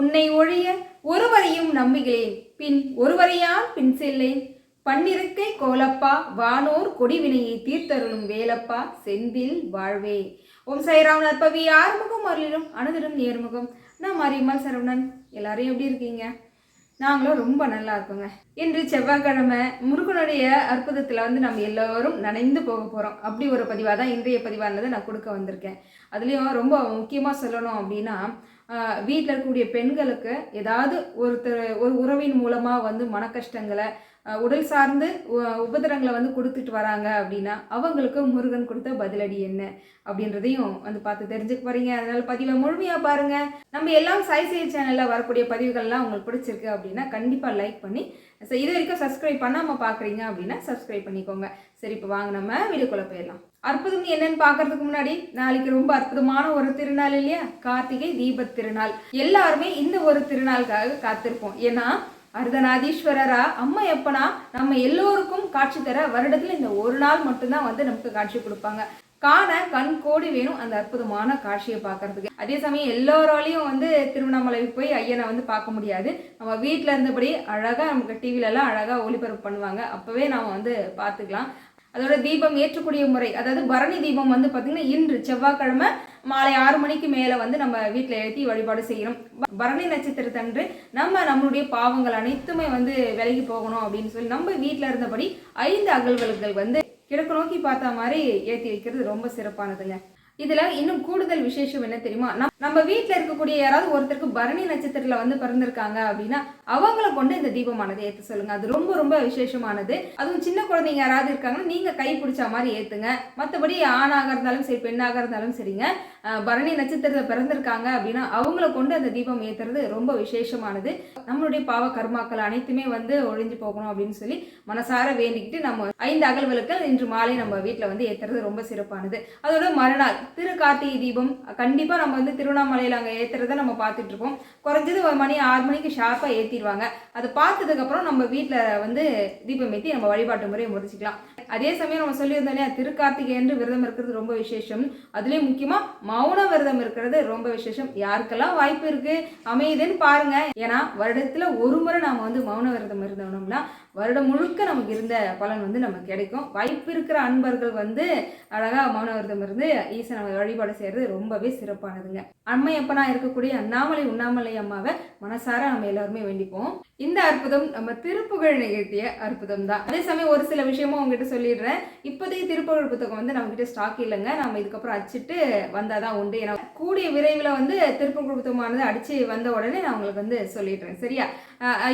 உன்னை ஒழிய ஒருவரையும் நம்புகிறேன். பின் ஒருவரையால் பின் செல்லேன். பன்னிருக்கை கோலப்பா வானோர் கொடிவினையை தீர்த்தருளும் வேலப்பா செந்தில் வாழ்வே. ஓம் சைராம் நற்பவி ஆறுமுகம் அருளிலும் அணுதிடும் நேர்முகம். நான் மரியம்மாள் சரவணன். எல்லாரும் எப்படி இருக்கீங்க? நாங்களும் ரொம்ப நல்லா இருக்கோங்க. இன்று செவ்வாய்க்கிழமை முருகனுடைய அற்புதத்தில் வந்து நம்ம எல்லோரும் நனைந்து போக போகிறோம் அப்படி ஒரு பதிவாக தான் இன்றைய பதிவானதை நான் கொடுக்க வந்திருக்கேன். அதுலேயும் ரொம்ப முக்கியமாக சொல்லணும் அப்படின்னா வீட்டில் இருக்கக்கூடிய பெண்களுக்கு ஏதாவது ஒருத்தர் ஒரு உறவின் மூலமாக வந்து மன கஷ்டங்களை உடல் சார்ந்து உ- வந்து கொடுத்துட்டு வராங்க அப்படின்னா அவங்களுக்கு முருகன் கொடுத்த பதிலடி என்ன அப்படின்றதையும் வந்து பார்த்து தெரிஞ்சுக்க போறீங்க. அதனால பதிவை முழுமையாக பாருங்க. நம்ம எல்லாம் சாய் செய்ய சேனலில் வரக்கூடிய பதிவுகள்லாம் உங்களுக்கு பிடிச்சிருக்கு அப்படின்னா கண்டிப்பாக லைக் பண்ணி ச- இது வரைக்கும் சப்ஸ்கிரைப் பண்ணாமல் பார்க்குறீங்க அப்படின்னா சப்ஸ்கிரைப் பண்ணிக்கோங்க. சரி இப்போ வாங்க நம்ம வீடியோக்குள்ளே போயிடலாம். அற்புதம் என்னன்னு பார்க்கறதுக்கு முன்னாடி நாளைக்கு ரொம்ப அற்புதமான ஒரு திருநாள் இல்லையா? கார்த்திகை தீபத் திருநாள். எல்லாருமே இந்த ஒரு திருநாளுக்காக காத்திருப்போம். ஏன்னா அர்த்தநாதீஸ்வரரா அம்மா எப்பனா நம்ம எல்லோருக்கும் காட்சி தர வருடத்தில் இந்த ஒரு நாள் மட்டும்தான் வந்து நமக்கு காட்சி கொடுப்பாங்க. காண கண் கோடி வேணும் அந்த அற்புதமான காட்சியை பார்க்கறதுக்கு. அதே சமயம் எல்லோராலையும் வந்து திருவண்ணாமலைக்கு போய் ஐயனை வந்து பார்க்க முடியாது. நம்ம வீட்டில் இருந்தபடி அழகாக நமக்கு டிவில அழகாக ஒளிபரப்பு பண்ணுவாங்க. அப்போவே நாம் வந்து பார்த்துக்கலாம். அதோட தீபம் ஏற்றக்கூடிய முறை அதாவது பரணி தீபம் வந்து பார்த்திங்கன்னா இன்று செவ்வாய்க்கிழமை மாலை ஆறு மணிக்கு மேலே வந்து நம்ம வீட்டில் ஏற்றி வழிபாடு செய்கிறோம் பரணி நட்சத்திரத்தன்று நம்ம நம்மளுடைய பாவங்கள் அனைத்துமே வந்து விலகி போகணும் அப்படின்னு சொல்லி நம்ம வீட்டில் இருந்தபடி ஐந்து அகல்வல்கள் வந்து கிழக்கு நோக்கி பார்த்த மாதிரி ஏற்றி வைக்கிறது ரொம்ப சிறப்பானதுங்க. இதுல இன்னும் கூடுதல் விசேஷம் என்ன தெரியுமா? நம்ம வீட்டுல இருக்கக்கூடிய யாராவது ஒருத்தருக்கு பரணி நட்சத்திரத்துல வந்து பிறந்திருக்காங்க அப்படின்னா அவங்கள கொண்டு இந்த தீபமானது ஏத்து சொல்லுங்க. அது ரொம்ப ரொம்ப விசேஷமானது. அதுவும் சின்ன குழந்தைங்க யாராவது இருக்காங்கன்னா நீங்க கை பிடிச்ச மாதிரி ஏத்துங்க. மற்றபடி ஆணாக இருந்தாலும் சரி பெண்ணாக இருந்தாலும் சரிங்க. பரணி நட்சத்திரத்தில் பிறந்திருக்காங்க அப்படின்னா அவங்கள கொண்டு அந்த தீபம் ஏத்துறது ரொம்ப விசேஷமானது. நம்மளுடைய பாவ கர்மாக்கள் அனைத்துமே வந்து ஒழிஞ்சு போகணும் அப்படின்னு சொல்லி மனசார வேண்டிக்கிட்டு நம்ம ஐந்து அகல்களுக்கு இன்று மாலை நம்ம வீட்டில் வந்து ஏத்துறது ரொம்ப சிறப்பானது. அதோட மறுநாள் திரு கார்த்திகை தீபம் கண்டிப்பாக நம்ம வந்து திருவண்ணாமலையில் அங்கே ஏற்றுறத நம்ம பார்த்துட்டு இருக்கோம் குறைஞ்சது ஒரு மணி ஆறு மணிக்கு ஷார்ப்பாக ஏற்றிடுவாங்க அதை பார்த்ததுக்கப்புறம் நம்ம வீட்டில் வந்து தீபம் ஏற்றி நம்ம வழிபாட்டு முறையை முடிச்சுக்கலாம். அதே சமயம் நம்ம சொல்லியிருந்தோம் இல்லையா திருக்கார்த்திகை என்று விரதம் இருக்கிறது ரொம்ப விசேஷம். அதுலேயும் முக்கியமாக மௌன விரதம் இருக்கிறது ரொம்ப விசேஷம். யாருக்கெல்லாம் வாய்ப்பு இருக்குது அமையுதுன்னு பாருங்கள் ஏன்னா வருடத்தில் ஒரு முறை நாம் வந்து மௌன விரதம் இருந்தோம்னா வருடம் முழுக்க நமக்கு இருந்த பலன் வந்து நமக்கு கிடைக்கும். வாய்ப்பு இருக்கிற அன்பர்கள் வந்து அழகா மௌன இருந்து ஈசனை வழிபாடு செய்யறது ரொம்பவே சிறப்பானதுங்க. அம்மையப்பனா இருக்கக்கூடிய அண்ணாமலை உண்ணாமலை அம்மாவை மனசார நம்ம எல்லாருமே வேண்டிப்போம். இந்த அற்புதம் நம்ம திருப்புகழ் நிகழ்த்திய அற்புதம் தான். அதே சமயம் ஒரு சில விஷயமும் உங்ககிட்ட சொல்லிடுறேன். இப்போதைக்கு திருப்புகழ் புத்தகம் வந்து நம்ம கிட்ட ஸ்டாக் இல்லைங்க. நம்ம இதுக்கப்புறம் அடிச்சிட்டு வந்தாதான் உண்டு. ஏன்னா கூடிய விரைவில் வந்து திருப்புகழ் புத்தகமானது அடிச்சு வந்த உடனே நான் உங்களுக்கு வந்து சொல்லிடுறேன். சரியா?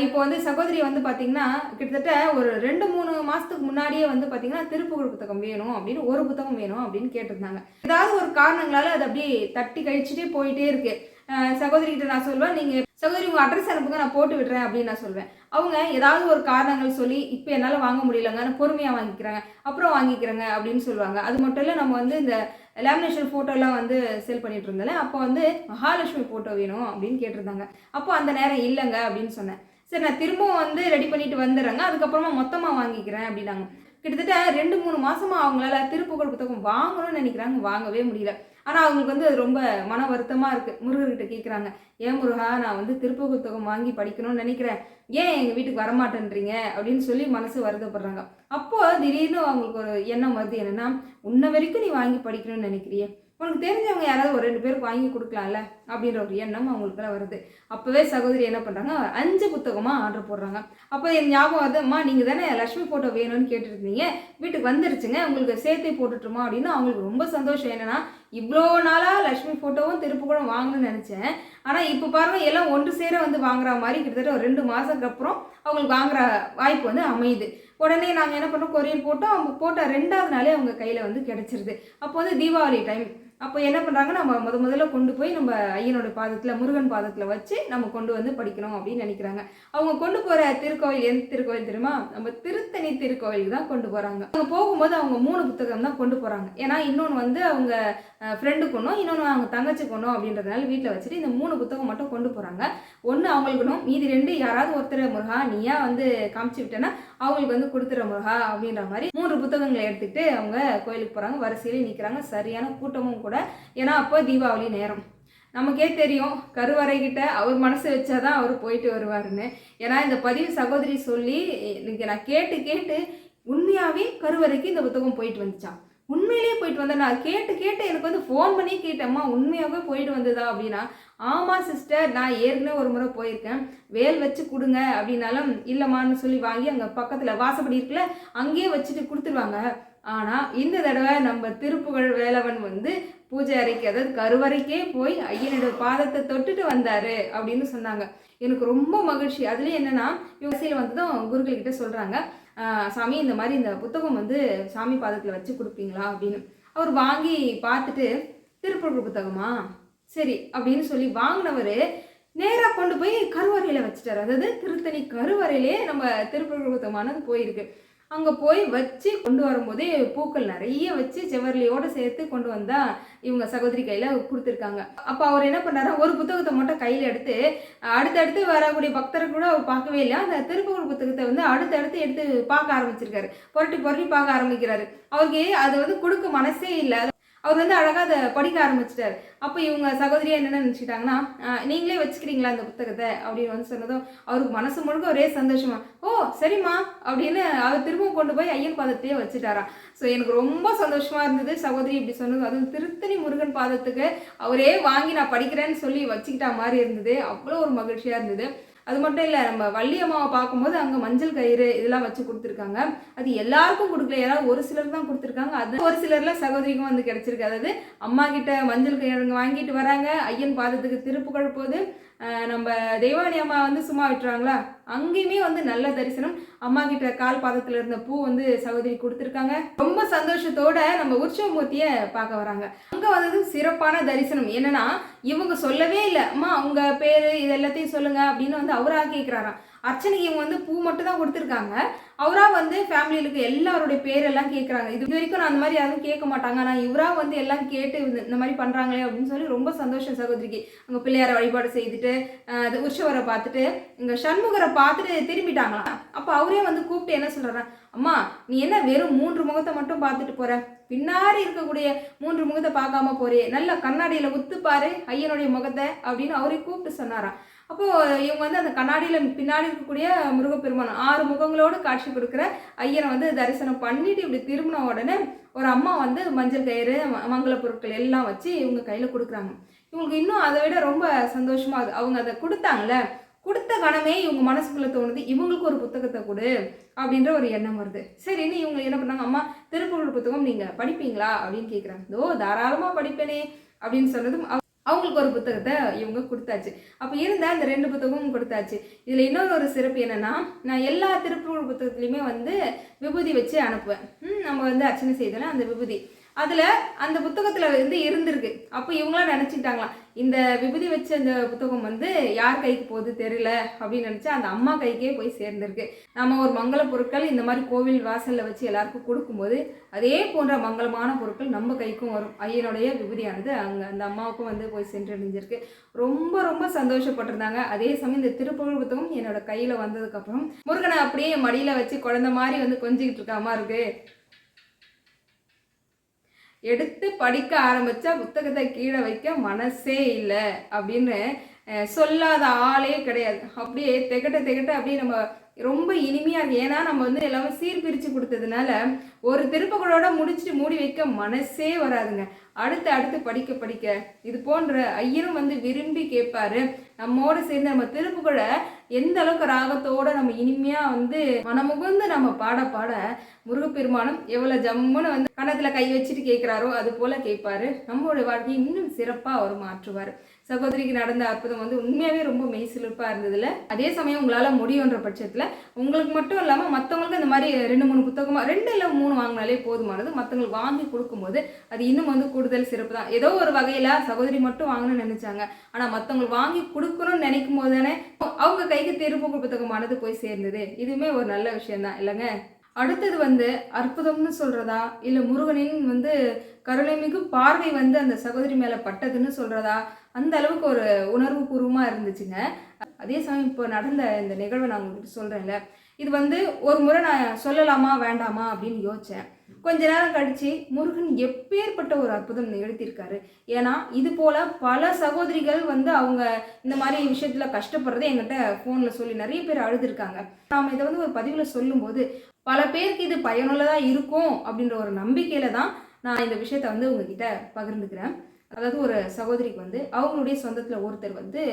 இப்போ வந்து சகோதரி வந்து பார்த்தீங்கன்னா கிட்டத்தட்ட ஒரு ரெண்டு மூணு மாதத்துக்கு முன்னாடியே வந்து பார்த்தீங்கன்னா திருப்புகழ் புத்தகம் வேணும் அப்படின்னு ஒரு புத்தகம் வேணும் அப்படின்னு கேட்டிருந்தாங்க. ஏதாவது ஒரு காரணங்களால அது அப்படியே தட்டி கழிச்சுட்டே போயிட்டே இருக்கு. சகோதரிகிட்ட சகோதரி கிட்ட நான் சொல்லுவேன் நீங்கள் சகோதரி உங்கள் அட்ரஸ் அனுப்புங்க நான் போட்டு விடுறேன் அப்படின்னு நான் சொல்வேன் அவங்க ஏதாவது ஒரு காரணங்கள் சொல்லி இப்போ என்னால் வாங்க முடியலங்க நான் பொறுமையாக வாங்கிக்கிறாங்க அப்புறம் வாங்கிக்கிறேங்க அப்படின்னு சொல்லுவாங்க. அது மட்டும் இல்லை நம்ம வந்து இந்த லேமினேஷன் ஃபோட்டோலாம் வந்து செல் பண்ணிட்டு இருந்தேன் அப்போ வந்து மகாலட்சுமி ஃபோட்டோ வேணும் அப்படின்னு கேட்டிருந்தாங்க. அப்போ அந்த நேரம் இல்லைங்க அப்படின்னு சொன்னேன். சரி நான் திரும்பவும் வந்து ரெடி பண்ணிட்டு வந்துடுறேங்க. அதுக்கப்புறமா மொத்தமாக வாங்கிக்கிறேன் அப்படின்னாங்க. கிட்டத்தட்ட ரெண்டு மூணு மாதமாக அவங்களால திருப்புகழ் புத்தகம் வாங்கணும்னு நினைக்கிறாங்க. வாங்கவே முடியல. ஆனால் அவங்களுக்கு வந்து அது ரொம்ப மன வருத்தமாக இருக்குது முருகர்கிட்ட கேட்குறாங்க ஏன் முருகா நான் வந்து திருப்புகழ் புத்தகம் வாங்கி படிக்கணும்னு நினைக்கிறேன். ஏன் எங்கள் வீட்டுக்கு வரமாட்டேன்றீங்க? அப்படின்னு சொல்லி மனசு வருத்தப்படுறாங்க. அப்போது திடீர்னு அவங்களுக்கு ஒரு எண்ணம் வருது. என்னென்னா உன்ன வரைக்கும் நீ வாங்கி படிக்கணும்னு நினைக்கிறியே? உனக்கு தெரிஞ்சவங்க யாராவது ஒரு ரெண்டு பேருக்கு வாங்கி கொடுக்கலாம்ல அப்படின்ற ஒரு எண்ணம் அவங்களுக்குலாம் வருது. அப்போவே சகோதரி என்ன பண்ணுறாங்க அஞ்சு புத்தகமாக ஆர்டர் போடுறாங்க. அப்போ என் ஞாபகம் வருது அம்மா நீங்கள் தானே லக்ஷ்மி ஃபோட்டோ வேணும்னு கேட்டுருந்தீங்க. வீட்டுக்கு வந்துருச்சுங்க. உங்களுக்கு சேர்த்தே போட்டுட்டுமா அப்படின்னு அவங்களுக்கு ரொம்ப சந்தோஷம். என்னென்னா இவ்வளோ நாளாக லக்ஷ்மி ஃபோட்டோவும் திருப்புக்கூடம் வாங்கணும்னு நினச்சேன். ஆனால் இப்போ பாருங்கள் எல்லாம் ஒன்று சேர வந்து வாங்குற மாதிரி கிட்டத்தட்ட ஒரு ரெண்டு மாதத்துக்கு அப்புறம் அவங்களுக்கு வாங்குற வாய்ப்பு வந்து அமையுது. உடனே நாங்கள் என்ன பண்ணுறோம் கொரியர் போட்டோம். அவங்க போட்ட ரெண்டாவது நாளே அவங்க கையில் வந்து கிடச்சிருது. அப்போ வந்து தீபாவளி டைம் அப்போ என்ன பண்ணுறாங்க நம்ம முத முதல்ல கொண்டு போய் நம்ம ஐயனோட பாதத்தில் முருகன் பாதத்தில் வச்சு நம்ம கொண்டு வந்து படிக்கணும் அப்படின்னு நினைக்கிறாங்க. அவங்க கொண்டு போகிற திருக்கோவில் எந்த திருக்கோவில் தெரியுமா? நம்ம திருத்தணி திருக்கோவிலுக்கு தான் கொண்டு போகிறாங்க அவங்க போகும்போது அவங்க மூணு புத்தகம் தான் கொண்டு போகிறாங்க ஏன்னா இன்னொன்று வந்து அவங்க ஃப்ரெண்டு கொண்டோம் இன்னொன்று அவங்க தங்கச்சி கொண்டோம் அப்படின்றதுனால வீட்டில் வச்சுட்டு இந்த மூணு புத்தகம் மட்டும் கொண்டு போகிறாங்க ஒன்று அவங்களுக்குனும் மீதி ரெண்டு யாராவது ஒருத்தர் முருகா நீயா வந்து காமிச்சு விட்டேன்னா அவங்களுக்கு வந்து கொடுத்துற முருகா அப்படின்ற மாதிரி மூன்று புத்தகங்களை எடுத்துக்கிட்டு அவங்க கோயிலுக்கு போகிறாங்க வரிசையிலே நிற்கிறாங்க சரியான கூட்டமும் கூட. ஏன்னா அப்போ தீபாவளி நேரம். நமக்கே தெரியும் கருவறைகிட்ட அவர் மனசு வச்சாதான் அவர் போயிட்டு வருவாருன்னு. ஏன்னா இந்த பதிவு சகோதரி சொல்லி இன்னைக்கு நான் கேட்டு கேட்டு உண்மையாகவே கருவறைக்கு இந்த புத்தகம் போயிட்டு வந்துச்சான் உண்மையிலேயே போயிட்டு வந்தேன். நான் கேட்டு கேட்டு எனக்கு வந்து ஃபோன் பண்ணி கேட்டேம்மா உண்மையாகவே போயிட்டு வந்ததா? அப்படின்னா ஆமாம் சிஸ்டர் நான் ஏற்கனவே ஒரு முறை போயிருக்கேன். வேல் வச்சு கொடுங்க அப்படின்னாலும் இல்லைம்மான்னு சொல்லி வாங்கி அங்கே பக்கத்தில் வாசப்படி இருக்குல்ல அங்கேயே வச்சுட்டு கொடுத்துருவாங்க. ஆனால் இந்த தடவை நம்ம திருப்புகழ் வேலவன் வந்து பூஜை அறைக்கு அதாவது கருவறைக்கே போய் ஐயனோட பாதத்தை தொட்டுட்டு வந்தாரு அப்படின்னு சொன்னாங்க. எனக்கு ரொம்ப மகிழ்ச்சி. அதுலேயும் என்னென்னா யோசையில் வந்ததும் குருக்கள்கிட்ட சொல்கிறாங்க சாமி இந்த மாதிரி இந்த புத்தகம் வந்து சாமி பாதத்தில் வச்சு கொடுப்பீங்களா? அப்படின்னு. அவர் வாங்கி பார்த்துட்டு திருப்புகழ் புத்தகமா? சரி அப்படின்னு சொல்லி வாங்கினவர் நேராக கொண்டு போய் கருவறையில் வச்சுட்டாரு. அதாவது திருத்தணி கருவறையிலே நம்ம திருப்பூர் புத்தகமானது போயிருக்கு. அங்கே போய் வச்சு கொண்டு வரும்போதே பூக்கள் நிறைய வச்சு செவர்லியோடு சேர்த்து கொண்டு வந்தால் இவங்க சகோதரி கையில் கொடுத்துருக்காங்க. அப்போ அவர் என்ன பண்ணாரா ஒரு புத்தகத்தை மட்டும் கையில் எடுத்து அடுத்தடுத்து வரக்கூடிய பக்தரை கூட அவர் பார்க்கவே இல்லை. அந்த திருப்பூர் புத்தகத்தை வந்து அடுத்தடுத்து எடுத்து பார்க்க ஆரம்பிச்சிருக்காரு. புரட்டி புரட்டி பார்க்க ஆரம்பிக்கிறாரு. அவருக்கு அது வந்து கொடுக்க மனசே இல்லை. அவர் வந்து அழகாக அதை படிக்க ஆரம்பிச்சிட்டார். அப்போ இவங்க சகோதரியா என்னென்ன நினச்சிட்டாங்கன்னா நீங்களே வச்சுக்கிறீங்களா அந்த புத்தகத்தை? அப்படின்னு வந்து சொன்னதும் அவருக்கு மனசு முழுக்க ஒரே சந்தோஷமா ஓ சரிம்மா அப்படின்னு அவர் திரும்பவும் கொண்டு போய் ஐயன் பாதத்தையே வச்சுட்டாராம். ஸோ எனக்கு ரொம்ப சந்தோஷமாக இருந்தது சகோதரி இப்படி சொன்னது அதுவும் திருத்தணி முருகன் பாதத்துக்கு அவரே வாங்கி நான் படிக்கிறேன்னு சொல்லி வச்சுக்கிட்டா மாதிரி இருந்தது. அவ்வளோ ஒரு மகிழ்ச்சியாக இருந்தது. அது மட்டும் இல்லை நம்ம வள்ளி அம்மாவை பார்க்கும்போது அங்கே மஞ்சள் கயிறு இதெல்லாம் வச்சு கொடுத்துருக்காங்க. அது எல்லாருக்கும் கொடுக்கல. யாராவது ஒரு சிலர் தான் கொடுத்துருக்காங்க. அது ஒரு சிலர்ல சகோதரிக்கும் வந்து கிடைச்சிருக்கு. அதாவது அம்மா கிட்ட மஞ்சள் கயிறு வாங்கிட்டு வராங்க. ஐயன் பாதத்துக்கு திருப்பு போது நம்ம தெய்வானி அம்மா வந்து சும்மா விட்டுறாங்களா? அங்கேயுமே வந்து நல்ல தரிசனம். அம்மா கிட்ட கால் பாதத்தில் இருந்த பூ வந்து சகோதரி கொடுத்துருக்காங்க. ரொம்ப சந்தோஷத்தோட நம்ம உற்சவமூர்த்தியை பார்க்க வராங்க. அங்கே வந்தது சிறப்பான தரிசனம். என்னன்னா இவங்க சொல்லவே இல்லை. அம்மா உங்கள் பேர் இது எல்லாத்தையும் சொல்லுங்க அப்படின்னு வந்து அவராக கேட்குறாராம் அர்ச்சனைக்கு இவங்க வந்து பூ மட்டும் தான் கொடுத்துருக்காங்க. அவராக வந்து ஃபேமிலியில் இருக்க எல்லாருடைய பேரெல்லாம் கேட்குறாங்க இது வரைக்கும் நான் அந்த மாதிரி யாரும் கேட்க மாட்டாங்க. ஆனால் இவராக வந்து எல்லாம் கேட்டு இந்த மாதிரி பண்ணுறாங்களே அப்படின்னு சொல்லி ரொம்ப சந்தோஷம் சகோதரிக்கு. அங்கே பிள்ளையாரை வழிபாடு செய்துட்டு அது உற்சவரை பார்த்துட்டு இங்கே சண்முகரை பார்த்துட்டு திரும்பிட்டாங்களாம். அப்போ அவரே வந்து கூப்பிட்டு என்ன சொல்கிறாங்க அம்மா நீ என்ன வெறும் மூன்று முகத்தை மட்டும் பார்த்துட்டு போகிற பின்னாடி இருக்கக்கூடிய மூன்று முகத்தை பார்க்காம போறியே. நல்ல கண்ணாடியில் உத்துப்பாரு ஐயனுடைய முகத்தை அப்படின்னு அவரே கூப்பிட்டு சொன்னாராம். அப்போது இவங்க வந்து அந்த கண்ணாடியில் பின்னாடி இருக்கக்கூடிய முருகப்பெருமான் ஆறு முகங்களோடு காட்சி கொடுக்குற ஐயனை வந்து தரிசனம் பண்ணிட்டு இப்படி திரும்பின உடனே ஒரு அம்மா வந்து மஞ்சள் கயிறு மங்கள பொருட்கள் எல்லாம் வச்சு இவங்க கையில் கொடுக்குறாங்க. இவங்களுக்கு இன்னும் அதை விட ரொம்ப சந்தோஷமாக அவங்க அதை கொடுத்தாங்கள கொடுத்த கணமே இவங்க மனசுக்குள்ளே தோணுது இவங்களுக்கு ஒரு புத்தகத்தை கொடு அப்படின்ற ஒரு எண்ணம் வருது. சரின்னு இவங்க என்ன பண்ணாங்க? அம்மா திருக்குறள் புத்தகம் நீங்கள் படிப்பீங்களா அப்படின்னு கேட்குறாங்க இதோ தாராளமாக படிப்பேனே அப்படின்னு சொன்னதும் அவங்களுக்கு ஒரு புத்தகத்தை இவங்க கொடுத்தாச்சு. அப்போ இருந்த அந்த ரெண்டு புத்தகமும் கொடுத்தாச்சு. இதில் இன்னொரு ஒரு சிறப்பு என்னென்னா நான் எல்லா திருப்பூர் புத்தகத்துலேயுமே வந்து விபூதி வச்சு அனுப்புவேன். நம்ம வந்து அர்ச்சனை செய்தோன்னா அந்த விபூதி. அதில் அந்த புத்தகத்தில் வந்து இருந்திருக்கு. அப்போ இவங்களாம் நினச்சிட்டாங்களாம் இந்த விபூதி வச்ச அந்த புத்தகம் வந்து யார் கைக்கு போகுது தெரியல அப்படின்னு நினச்சா அந்த அம்மா கைக்கே போய் சேர்ந்திருக்கு. நம்ம ஒரு மங்கள பொருட்கள் இந்த மாதிரி கோவில் வாசலில் வச்சு எல்லாருக்கும் கொடுக்கும்போது அதே போன்ற மங்களமான பொருட்கள் நம்ம கைக்கும் வரும். ஐயனுடைய விபூதியானது அங்கே அந்த அம்மாவுக்கும் வந்து போய் சென்றடைஞ்சிருக்கு. ரொம்ப ரொம்ப சந்தோஷப்பட்டிருந்தாங்க. அதே சமயம் இந்த திருப்பூர் புத்தகம் என்னோட கையில் வந்ததுக்கப்புறம் முருகனை அப்படியே மடியில் வச்சு குழந்த மாதிரி வந்து கொஞ்சிக்கிட்டு இருக்காம இருக்குது எடுத்து படிக்க ஆரம்பித்தா புத்தகத்தை கீழே வைக்க மனசே இல்லை அப்படின்னு சொல்லாத ஆளே கிடையாது. அப்படியே திகட்ட திகட்ட அப்படியே நம்ம ரொம்ப இனிமையாக இருக்கு ஏன்னா நம்ம வந்து எல்லாமே சீர்பிரித்து கொடுத்ததுனால ஒரு திருப்புகளோட முடிச்சுட்டு மூடி வைக்க மனசே வராதுங்க. அடுத்து அடுத்து படிக்க படிக்க. இது போன்ற ஐயரும் வந்து விரும்பி கேட்பாரு. நம்மோட சேர்ந்து நம்ம திருப்புகளை எந்த அளவுக்கு ராகத்தோட நம்ம இனிமையா வந்து மனமுகுந்து நம்ம பாட பாட முருகப்பெருமானம் எவ்வளவு ஜம்முன்னு வந்து கணத்துல கை வச்சுட்டு கேட்கிறாரோ அது போல கேட்பாரு. நம்மளுடைய வாழ்க்கையை இன்னும் சிறப்பா அவர் மாற்றுவார். சகோதரிக்கு நடந்த அற்புதம் வந்து உண்மையாகவே ரொம்ப மெய்சிலிருப்பாக இருந்ததுல. அதே சமயம் உங்களால் முடியுன்ற பட்சத்தில் உங்களுக்கு மட்டும் இல்லாமல் மற்றவங்களுக்கு இந்த மாதிரி ரெண்டு மூணு புத்தகமாக ரெண்டு இல்லை மூணு வாங்கினாலே போதுமானது. மற்றவங்களுக்கு வாங்கி கொடுக்கும்போது அது இன்னும் வந்து கூடுதல் சிறப்பு தான். ஏதோ ஒரு வகையில் சகோதரி மட்டும் வாங்கணும்னு நினச்சாங்க. ஆனால் மற்றவங்களுக்கு வாங்கி கொடுக்கணும்னு நினைக்கும் போது தானே அவங்க கைக்கு திரும்ப புத்தகமானது போய் சேர்ந்தது. இதுவுமே ஒரு நல்ல விஷயம் தான். இல்லைங்க? அடுத்தது வந்து அற்புதம்னு சொல்கிறதா இல்லை முருகனின் வந்து கருணைமிகு பார்வை வந்து அந்த சகோதரி மேலே பட்டதுன்னு சொல்கிறதா அந்த அளவுக்கு ஒரு உணர்வு பூர்வமாக இருந்துச்சுங்க. அதே சமயம் இப்போ நடந்த இந்த நிகழ்வை நான் உங்கள்கிட்ட சொல்கிறேன்ல இது வந்து ஒரு முறை நான் சொல்லலாமா வேண்டாமா அப்படின்னு யோசித்தேன் கொஞ்ச நேரம் கழித்து முருகன் எப்பேற்பட்ட ஒரு அற்புதம் நிகழ்த்தியிருக்காரு. ஏன்னா இது போல் பல சகோதரிகள் வந்து அவங்க இந்த மாதிரி விஷயத்தில் கஷ்டப்படுறதை என்கிட்ட ஃபோனில் சொல்லி நிறைய பேர் அழுதுருக்காங்க. நாம் இதை வந்து ஒரு பதிவில் சொல்லும்போது பல பேருக்கு இது பயனுள்ளதாக இருக்கும் அப்படின்ற ஒரு நம்பிக்கையில் தான் நான் இந்த விஷயத்த வந்து உங்ககிட்ட பகிர்ந்துக்கிறேன். அதாவது ஒரு சகோதரிக்கு வந்து அவங்களுடைய சொந்தத்தில் ஒருத்தர் வந்து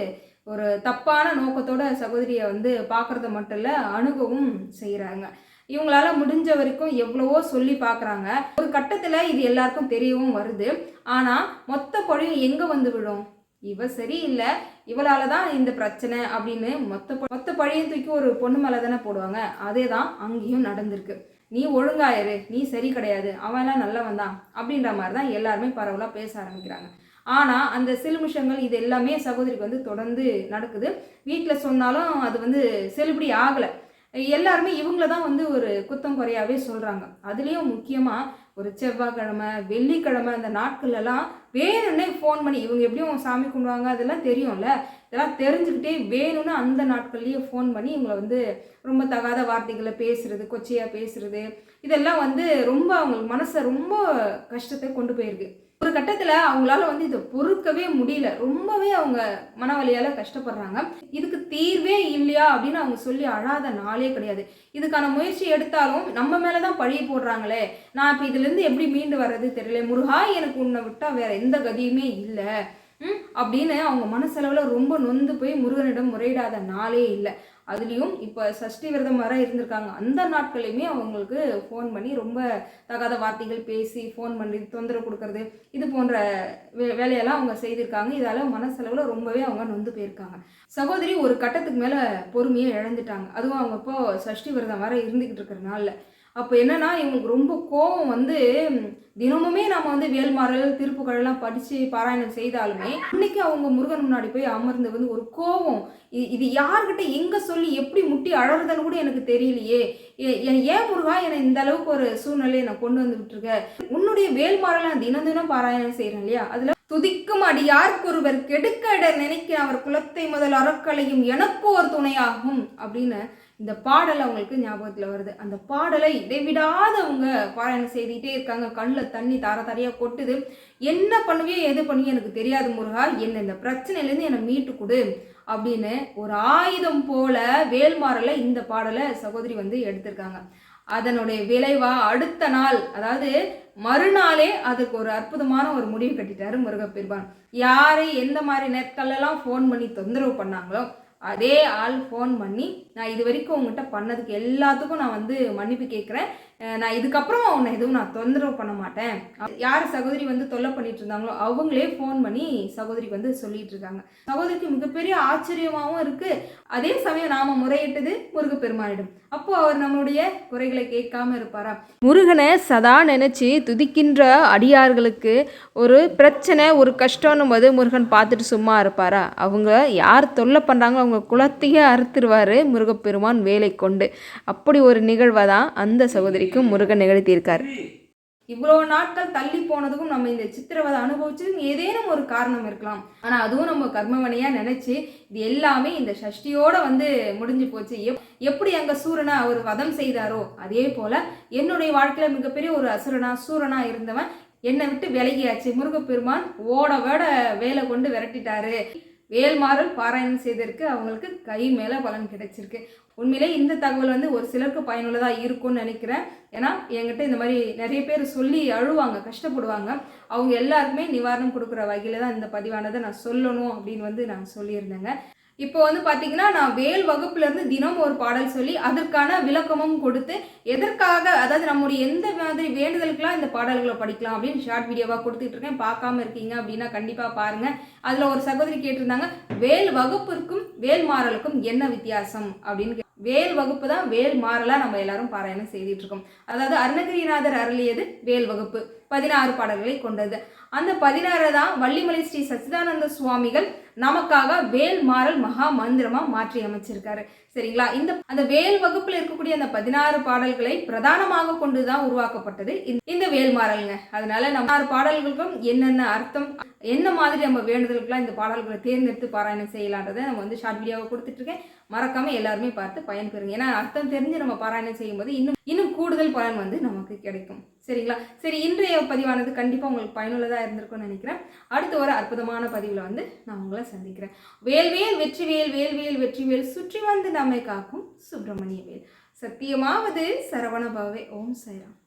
ஒரு தப்பான நோக்கத்தோட சகோதரியை வந்து பார்க்குறத மட்டும் இல்லை அணுகவும் செய்கிறாங்க இவங்களால முடிஞ்ச வரைக்கும் எவ்வளவோ சொல்லி பார்க்குறாங்க. ஒரு கட்டத்தில் இது எல்லாருக்கும் தெரியவும் வருது. ஆனால் மொத்த பழியும் எங்கே வந்து விடும் இவ சரியில்லை. இவளால தான் இந்த பிரச்சனை அப்படின்னு மொத்த மொத்த பழைய தூக்கி ஒரு பொண்ணு மேலே தானே போடுவாங்க. அதே தான் அங்கேயும் நடந்திருக்கு. நீ ஒழுங்காயிரு நீ சரி கிடையாது அவன்லாம் நல்லவன் தான் அப்படின்ற மாதிரி தான் எல்லாருமே பரவலாக பேச ஆரம்பிக்கிறாங்க. ஆனால் அந்த சிலுமிஷங்கள் இது எல்லாமே சகோதரிக்கு வந்து தொடர்ந்து நடக்குது. வீட்டில் சொன்னாலும் அது வந்து செல்லுபடி ஆகலை. எல்லாருமே இவங்கள தான் வந்து ஒரு குத்தம் குறையாவே சொல்கிறாங்க அதுலேயும் முக்கியமாக ஒரு செவ்வாய்க்கிழமை வெள்ளிக்கிழமை அந்த நாட்கள்லாம் வேணுன்னே ஃபோன் பண்ணி இவங்க எப்படியும் சாமி கும்பிடுவாங்க அதெல்லாம் தெரியும்ல. இதெல்லாம் தெரிஞ்சுக்கிட்டே வேணும்னு அந்த நாட்கள்லேயே ஃபோன் பண்ணி இவங்களை வந்து ரொம்ப தகாத வார்த்தைகளை பேசுறது கொச்சையாக பேசுறது இதெல்லாம் வந்து ரொம்ப அவங்களுக்கு மனசை ரொம்ப கஷ்டத்தை கொண்டு போயிருக்கு. ஒரு கட்டத்தில் அவங்களால வந்து இதை பொறுக்கவே முடியல. ரொம்பவே அவங்க மனவழியால் கஷ்டப்படுறாங்க. இதுக்கு தீர்வே இல்லையா அப்படின்னு அவங்க சொல்லி அழாத நாளே கிடையாது. இதுக்கான முயற்சி எடுத்தாலும் நம்ம மேலே தான் பழி போடுறாங்களே. நான் இப்போ இதுலேருந்து எப்படி மீண்டு வர்றது தெரியல. முருகா எனக்கு உன்னை விட்டால் வேற எந்த கதியுமே இல்லை. அப்படின்னு அவங்க மனசளவில் ரொம்ப நொந்து போய் முருகனிடம் முறையிடாத நாளே இல்லை. அதுலேயும் இப்போ சஷ்டி விரதம் வர இருந்திருக்காங்க. அந்த நாட்களையுமே அவங்களுக்கு ஃபோன் பண்ணி ரொம்ப தகாத வார்த்தைகள் பேசி ஃபோன் பண்ணி தொந்தரவு கொடுக்கறது இது போன்ற வே வேலையெல்லாம் அவங்க செய்திருக்காங்க. இதால் மனசளவில் ரொம்பவே அவங்க நொந்து போயிருக்காங்க. சகோதரி ஒரு கட்டத்துக்கு மேலே பொறுமையை இழந்துட்டாங்க. அதுவும் அவங்க இப்போ சஷ்டி விரதம் வர இருந்துக்கிட்டு இருக்கிறனால. அப்போ என்னன்னா இவங்களுக்கு ரொம்ப கோபம் வந்து தினமுமே நம்ம வந்து வேல்மாறல் திருப்புகழெல்லாம் படித்து பாராயணம் செய்தாலுமே இன்னைக்கு அவங்க முருகன் முன்னாடி போய் அமர்ந்து வந்து ஒரு கோபம் இது யார்கிட்ட எங்கே சொல்லி எப்படி முட்டி அழறதுன்னு கூட எனக்கு தெரியலையே. ஏ- ஏன் முருகா என்னை இந்த அளவுக்கு ஒரு சூழ்நிலையை நான் கொண்டு வந்து விட்டுருக்க உன்னுடைய வேல்மாறலாம் தினம் தினம் பாராயணம் செய்கிறேன் இல்லையா? அதில் துதிக்கும் அடியார்க்கொருவர் கெடுக்க இட நினைக்க அவர் குலத்தை முதல் அறக்கலையும் எனக்கு ஒரு துணையாகும் அப்படின்னு இந்த பாடல் அவங்களுக்கு ஞாபகத்தில் வருது. அந்த பாடலை இடைவிடாத அவங்க பாராயணம் செய்துகிட்டே இருக்காங்க. கண்ணில் தண்ணி தார தாரையாக கொட்டுது. என்ன பண்ணுவியோ எது பண்ணுவியோ எனக்கு தெரியாது முருகா. என்ன இந்த பிரச்சனையிலேருந்து என்னை மீட்டு கொடு அப்படின்னு ஒரு ஆயுதம் போல வேல்மாறல இந்த பாடலை சகோதரி வந்து எடுத்திருக்காங்க. அதனுடைய விளைவா அடுத்த நாள் அதாவது மறுநாளே அதுக்கு ஒரு அற்புதமான ஒரு முடிவு கட்டிட்டாரு முருகப்பெருமான் யாரை எந்த மாதிரி நேரத்துலலாம் ஃபோன் பண்ணி தொந்தரவு பண்ணாங்களோ அதே ஆள் ஃபோன் பண்ணி நான் இது வரைக்கும் உங்ககிட்ட பண்ணதுக்கு எல்லாத்துக்கும் நான் வந்து மன்னிப்பு கேட்குறேன். நான் இதுக்கப்புறம் உன்னை எதுவும் நான் தொந்தரவு பண்ண மாட்டேன். யார் சகோதரி வந்து தொல்லை பண்ணிட்டு இருந்தாங்களோ அவங்களே ஃபோன் பண்ணி சகோதரிக்கு வந்து சொல்லிட்டு இருக்காங்க. சகோதரிக்கு மிகப்பெரிய ஆச்சரியமாகவும் இருக்கு. அதே சமயம் நாம முறையிட்டது முருகப்பெருமானிடம். அப்போ அவர் நம்மளுடைய குறைகளை கேட்காம இருப்பாரா? முருகனை சதா நினைச்சு துதிக்கின்ற அடியார்களுக்கு ஒரு பிரச்சனை ஒரு கஷ்டம்னும் போது முருகன் பார்த்துட்டு சும்மா இருப்பாரா? அவங்க யார் தொல்லை பண்ணுறாங்களோ அவங்க குலத்தையே அறுத்துருவாரு முருகப்பெருமான் வேலை கொண்டு. அப்படி ஒரு நிகழ்வை தான் அந்த சகோதரி சகோதரிக்கும் முருகன் நிகழ்த்தியிருக்கார். இவ்வளோ நாட்கள் தள்ளி போனதுக்கும் நம்ம இந்த சித்திரவதை அனுபவிச்சதுக்கு ஏதேனும் ஒரு காரணம் இருக்கலாம். ஆனால் அதுவும் நம்ம கர்மவனையாக நினச்சி இது எல்லாமே இந்த சஷ்டியோட வந்து முடிஞ்சு போச்சு. எப் எப்படி அங்கே சூரனை அவர் வதம் செய்தாரோ அதே போல் என்னுடைய வாழ்க்கையில் மிகப்பெரிய ஒரு அசுரனா சூரனா இருந்தவன் என்னை விட்டு விலகியாச்சு. முருகப்பெருமான் ஓட வேட வேலை கொண்டு விரட்டிட்டாரு. வேல்மாறல் பாராயணம் செய்திருக்கு அவங்களுக்கு கை மேலே பலன் கிடைச்சிருக்கு. உண்மையிலே இந்த தகவல் வந்து ஒரு சிலருக்கு பயனுள்ளதாக இருக்கும்னு நினைக்கிறேன். ஏன்னா என்கிட்ட இந்த மாதிரி நிறைய பேர் சொல்லி அழுவாங்க கஷ்டப்படுவாங்க. அவங்க எல்லாருக்குமே நிவாரணம் கொடுக்குற வகையில் தான் இந்த பதிவானதை நான் சொல்லணும் அப்படின்னு வந்து நான் சொல்லியிருந்தேங்க. இப்போ வந்து பார்த்தீங்கன்னா நான் வேல் வகுப்புலேருந்து தினம் ஒரு பாடல் சொல்லி அதற்கான விளக்கமும் கொடுத்து எதற்காக அதாவது நம்முடைய எந்த மாதிரி வேண்டுதலுக்கெல்லாம் இந்த பாடல்களை படிக்கலாம் அப்படின்னு ஷார்ட் வீடியோவாக கொடுத்துட்டு இருக்கேன். பார்க்காம இருக்கீங்க அப்படின்னா கண்டிப்பாக பாருங்கள் அதில் ஒரு சகோதரி கேட்டிருந்தாங்க வேல் வகுப்பிற்கும் வேல் மாறலுக்கும் என்ன வித்தியாசம்? அப்படின்னு கே- வேல் வகுப்பு தான் வேல் மாறலாக நம்ம எல்லாரும் பாராயணம் செய்துட்டு இருக்கோம் அதாவது அருணகிரிநாதர் அருளியது வேல் வகுப்பு. பதினாறு பாடல்களை கொண்டது. அந்த பதினாறு தான் வள்ளிமலை ஸ்ரீ சச்சிதானந்த சுவாமிகள் நமக்காக வேல் மாறல் மகா மந்திரமா மாற்றி அமைச்சிருக்காரு. சரிங்களா? இந்த அந்த வேல் வகுப்பில் இருக்கக்கூடிய அந்த பதினாறு பாடல்களை பிரதானமாக கொண்டு தான் உருவாக்கப்பட்டது இந்த- இந்த வேல் மாறல்ங்க. அதனால நம்ம ஆறு பாடல்களுக்கும் என்னென்ன அர்த்தம் என்ன மாதிரி நம்ம வேண்டுதலுக்குலாம் இந்த பாடல்களை தேர்ந்தெடுத்து பாராயணம் செய்யலான்றதை நம்ம வந்து ஷார்ட் வீடியோவை கொடுத்துட்டு இருக்கேன் மறக்காம எல்லாருமே பார்த்து பயன்பெறுங்க. ஏன்னா அர்த்தம் தெரிஞ்சு நம்ம பாராயணம் செய்யும்போது இன்னும் இன்னும் கூடுதல் பலன் வந்து நமக்கு கிடைக்கும். சரிங்களா? சரி இன்றைய பதிவானது கண்டிப்பாக உங்களுக்கு பயனுள்ளதாக இருந்திருக்கும்னு நினைக்கிறேன். அடுத்த ஒரு அற்புதமான பதிவில் வந்து நான் உங்களை சந்திக்கிறேன். வேல்வேல் வெற்றிவேல் வேல்வேல் வெற்றிவேல் சுற்றி வந்து நம்மை காக்கும் சுப்பிரமணிய வேல். சத்தியமாவது சரவண பவே. ஓம் சைராம்